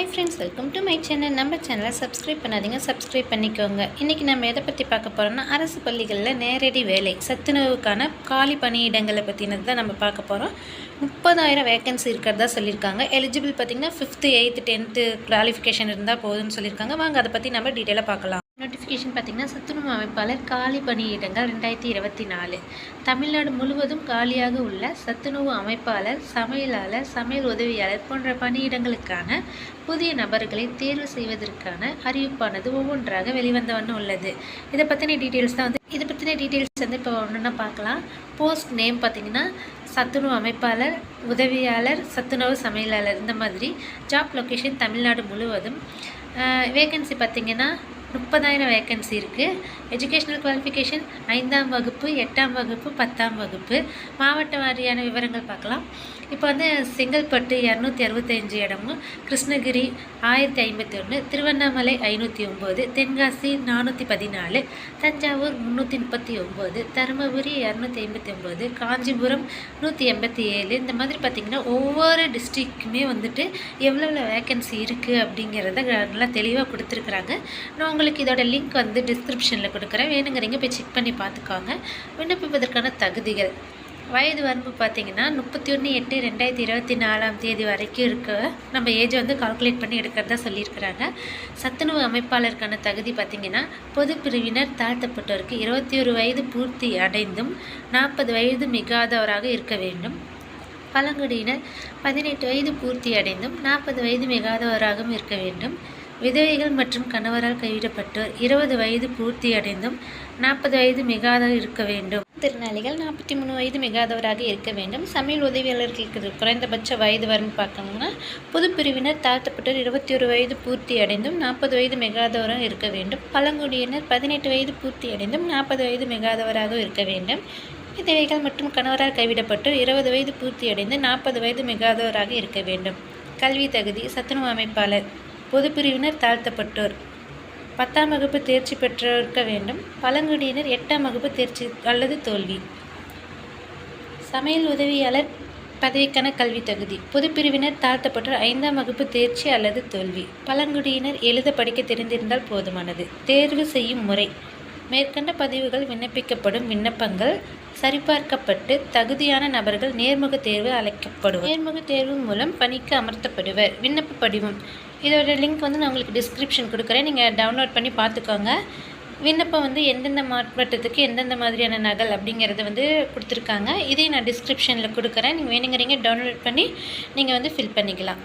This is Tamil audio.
Hi friends welcome to my channel நம்ம சேனலை சப்ஸ்கிரைப் பண்ணாதீங்க. சப்ஸ்கிரைப் பண்ணிக்கோங்க. இன்றைக்கி நம்ம எதை பற்றி பார்க்க போகிறோம்னா அரசு பள்ளிகளில் நேரடி வேலை சத்துணவுக்கான காலி பணியிடங்களை பற்றினது தான் நம்ம பார்க்க போகிறோம் முப்பதாயிரம் வேகன்சி இருக்கிறதா சொல்லியிருக்காங்க. எலிஜிபிள் பார்த்திங்கன்னா ஃபிஃப்த்து எயித்து டென்த்து குவாலிஃபிகேஷன் இருந்தால் போதும்னு சொல்லியிருக்காங்க. வாங்க அதை பற்றி நம்ம டீட்டெயிலாக பார்க்கலாம். நோட்டிஃபிகேஷன் பார்த்திங்கன்னா சத்துணவு அமைப்பாளர் காலி பணியிடங்கள் ரெண்டாயிரத்தி இருபத்தி நாலு. தமிழ்நாடு முழுவதும் காலியாக உள்ள சத்துணவு அமைப்பாளர் சமையலாளர் சமையல் உதவியாளர் போன்ற பணியிடங்களுக்கான புதிய நபர்களை தேர்வு செய்வதற்கான அறிவிப்பானது ஒவ்வொன்றாக வெளிவந்த வண்ணம் உள்ளது இதை பற்றின டீட்டெயில்ஸ் தான் வந்து இதை பற்றின டீட்டெயில்ஸ் வந்து இப்போ ஒன்றுன்னா பார்க்கலாம். போஸ்ட் நேம் பார்த்திங்கன்னா சத்துணவு அமைப்பாளர் உதவியாளர் சத்துணவு சமையலாளர் இந்த மாதிரி. ஜாப் லொக்கேஷன் தமிழ்நாடு முழுவதும். வேகன்சி பார்த்திங்கன்னா முப்பதாயிரம் வேக்கன்சி இருக்குது எஜுகேஷ்னல் குவாலிஃபிகேஷன் ஐந்தாம் வகுப்பு எட்டாம் வகுப்பு பத்தாம் வகுப்பு. மாவட்ட வாரியான விவரங்கள் பார்க்கலாம். இப்போ வந்து செங்கல்பட்டு இரநூத்தி அறுபத்தஞ்சு இடமும் கிருஷ்ணகிரி ஆயிரத்தி ஐம்பத்தி ஒன்று திருவண்ணாமலை ஐநூற்றி ஒம்பது தென்காசி நானூற்றி பதினாலு தஞ்சாவூர் முந்நூற்றி முப்பத்தி ஒம்பது தருமபுரி இரநூத்தி ஐம்பத்தி ஒம்பது காஞ்சிபுரம் நூற்றி எண்பத்தி ஏழு இந்த மாதிரி பார்த்திங்கன்னா ஒவ்வொரு டிஸ்ட்ரிக்ட்டுமே வந்துட்டு எவ்வளோ வேக்கன்சி இருக்குது அப்படிங்கிறத நல்லா தெளிவாக கொடுத்துருக்குறாங்க. நான் உங்களுக்கு இதோட லிங்க் வந்து டிஸ்கிரிப்ஷனில் கொடுக்குறேன். வேணுங்கிறீங்க போய் செக் பண்ணி பார்த்துக்கோங்க. விண்ணப்பிப்பதற்கான தகுதிகள். வயது வரம்பு பார்த்தீங்கன்னா முப்பத்தி ஒன்று எட்டு ரெண்டாயிரத்தி இருபத்தி நாலாம் தேதி வரைக்கும் இருக்க. நம்ம ஏஜை வந்து கால்குலேட் பண்ணி எடுக்கிறதா சொல்லியிருக்கிறாங்க. சத்துணவு அமைப்பாளருக்கான தகுதி பார்த்திங்கன்னா பொது பிரிவினர் தாழ்த்தப்பட்டோருக்கு இருபத்தி ஒரு வயது பூர்த்தி அடைந்தும் நாற்பது வயது மிகாதவராக இருக்க வேண்டும். பழங்குடியினர் பதினெட்டு வயது பூர்த்தி அடைந்தும் நாற்பது வயது மிகாதவராகவும் இருக்க வேண்டும். விதவைகள் மற்றும் கணவரால் கைவிடப்பட்டோர் இருபது வயது பூர்த்தி அடைந்தும் நாற்பது வயது மிகாதவர் இருக்க வேண்டும். திறனாளிகள் நாற்பத்தி மூணு வயது மிகாதவராக இருக்க வேண்டும். சமையல் உதவியாளர்களுக்கு குறைந்தபட்ச வயது வரம்பு பார்க்கணும்னா பொது பிரிவினர் தாழ்த்தப்பட்டோர் இருபத்தி ஒரு வயது பூர்த்தி அடைந்தும் நாற்பது வயது மிகாதவராக இருக்க வேண்டும். பழங்குடியினர் பதினெட்டு வயது பூர்த்தி அடைந்தும் நாற்பது வயது மிகாதவராக இருக்க வேண்டும். விதவைகள் மற்றும் கணவரால் கைவிடப்பட்டு இருபது வயது பூர்த்தி அடைந்து நாற்பது வயது மிகாதவராக இருக்க வேண்டும். கல்வி தகுதி சத்துணவு அமைப்பாளர். பொதுப்பிரிவினர் தாழ்த்தப்பட்டோர். பத்தாம் வகுப்பு தேர்ச்சி பெற்றிருக்க வேண்டும். பழங்குடியினர் எட்டாம் வகுப்பு தேர்ச்சி அல்லது தோல்வி. சமையல் உதவியாளர் பதவிக்கான கல்வி தகுதி. பொதுப்பிரிவினர் தாழ்த்தப்பட்டோர் ஐந்தாம் வகுப்பு தேர்ச்சி அல்லது தோல்வி. பழங்குடியினர் எழுத படிக்க தெரிந்திருந்தால் போதுமானது. தேர்வு செய்யும் முறை. மேற்கண்ட பதிவுகள் விண்ணப்பிக்கப்படும் விண்ணப்பங்கள் சரிபார்க்கப்பட்டு தகுதியான நபர்கள் நேர்முக தேர்வு அழைக்கப்படும் நேர்முக தேர்வு மூலம் பணிக்கு அமர்த்தப்படுவர். விண்ணப்ப படிவம். இதோட லிங்க் வந்து நான் உங்களுக்கு டிஸ்கிரிப்ஷன் கொடுக்குறேன். நீங்கள் டவுன்லோட் பண்ணி பார்த்துக்கோங்க. விண்ணப்பம் வந்து எந்தெந்த மாவட்டத்துக்கு எந்தெந்த மாதிரியான நகல் அப்படிங்கிறத வந்து கொடுத்துருக்காங்க. இதையும் நான் டிஸ்கிரிப்ஷனில் கொடுக்குறேன். நீங்கள் வேணுங்கிறீங்க டவுன்லோட் பண்ணி நீங்கள் வந்து ஃபில் பண்ணிக்கலாம்.